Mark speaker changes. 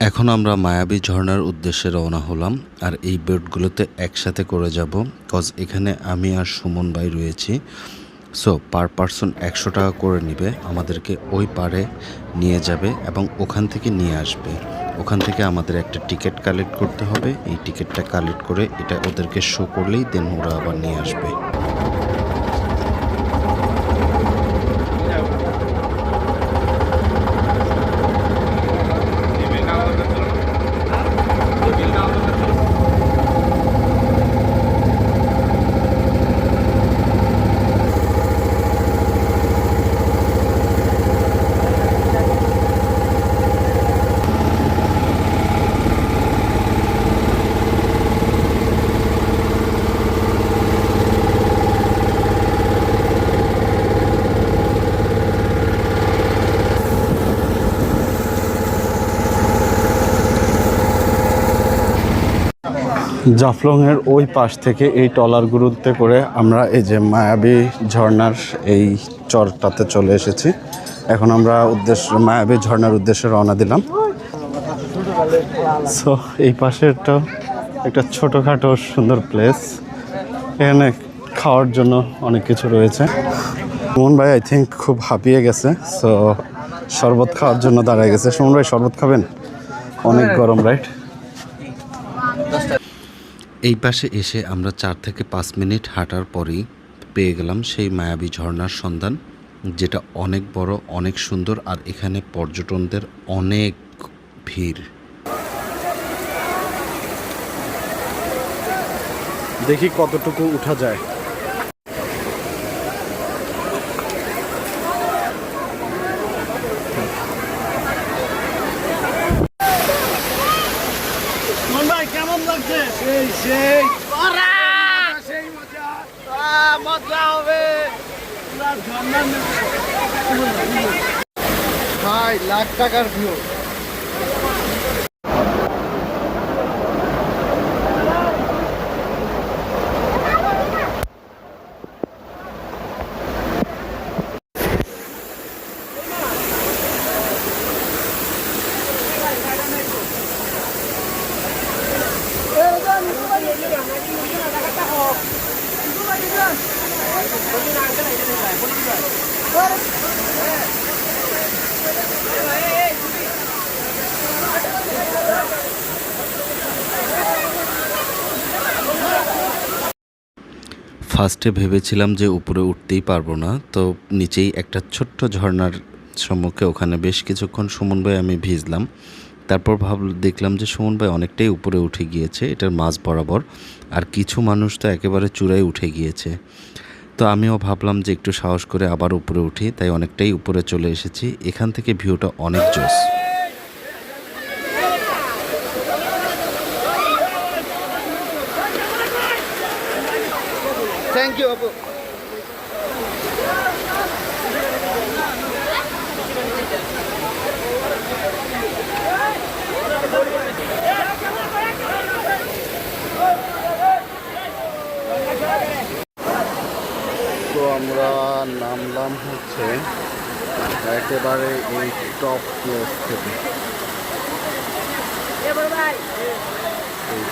Speaker 1: এখন আমরা মায়াবী ঝর্ণার উদ্দেশ্যে রওনা হলাম, আর এই বোটগুলোতে একসাথে করে যাব কজ এখানে আমি আর সুমন ভাই রয়েছি। সো পার পারসন একশো টাকা করে নেবে, আমাদেরকে ওই পারে নিয়ে যাবে এবং ওখান থেকে নিয়ে আসবে। ওখান থেকে আমাদের একটা টিকিট কালেক্ট করতে হবে। এই টিকিটটা কালেক্ট করে এটা ওদেরকে শো করলেই দেন ওরা আবার নিয়ে আসবে। জাফলংয়ের ওই পাশ থেকে এই ট্রলারগুলোতে করে আমরা এই যে মায়াবী ঝর্ণার এই চরটাতে চলে এসেছি। এখন আমরা উদ্দেশ্য, মায়াবী ঝর্নার উদ্দেশ্যে রওনা দিলাম। সো এই পাশেরটা একটা ছোটোখাটো সুন্দর প্লেস এখানে খাওয়ার জন্য অনেক কিছু রয়েছে। সুমন ভাই আই থিঙ্ক খুব হাঁপিয়ে গেছে। সো শরবত খাওয়ার জন্য দাঁড়ায় গেছে। সুমন ভাই, শরবত খাবেন? অনেক গরম রাইট এই পাশে এসে আমরা চার থেকে পাঁচ মিনিট হাঁটার পরেই পেয়ে গেলাম সেই মায়াবী ঝর্নার সন্ধান, যেটা অনেক বড়, অনেক সুন্দর আর এখানে পর্যটনদের অনেক ভিড়। দেখি কতটুকু উঠা যায়।
Speaker 2: কেমন লাগছে। সেই। সেই সেই মজা। মজা হবে। ভাই লাখ টাকার ভিউ
Speaker 1: ফার্স্টে ভেবেছিলাম যে উপরে উঠতেই পারব না, তো নিচেই একটা ছোট্ট ঝর্ণার সম্মুখে ওখানে বেশ কিছুক্ষণ সুমন ভাই আমি ভিজলাম। তারপর ভাব, দেখলাম যে সুমন ভাই অনেকটাই উপরে উঠে গিয়েছে, এটার মাঝ বরাবর, আর কিছু মানুষ তো একেবারে চূড়ায় উঠে গিয়েছে। তো আমিও ভাবলাম যে একটু সাহস করে আবার উপরে উঠি, তাই অনেকটাই উপরে চলে এসেছি। এখান থেকে ভিউটা অনেক জোস
Speaker 2: থ্যাংক ইউ আপু
Speaker 1: তো আমরা নামলাম হচ্ছে একেবারে এই টপ প্লেস থেকে। এই